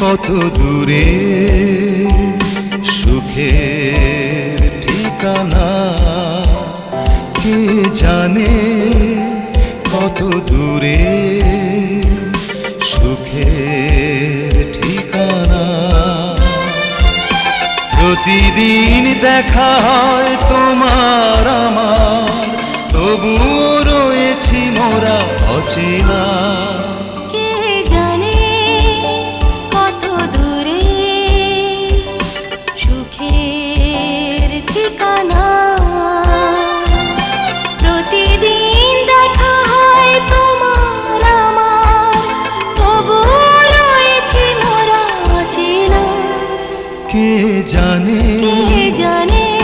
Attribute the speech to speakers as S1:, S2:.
S1: কত দূরে সুখের ঠিকানা। কে জানে কত দূরে সুখের ঠিকানা। প্রতিদিন দেখা হয় তোমার আমার, তবুও রয়েছি মোরা অচেনা।
S2: কে জানে?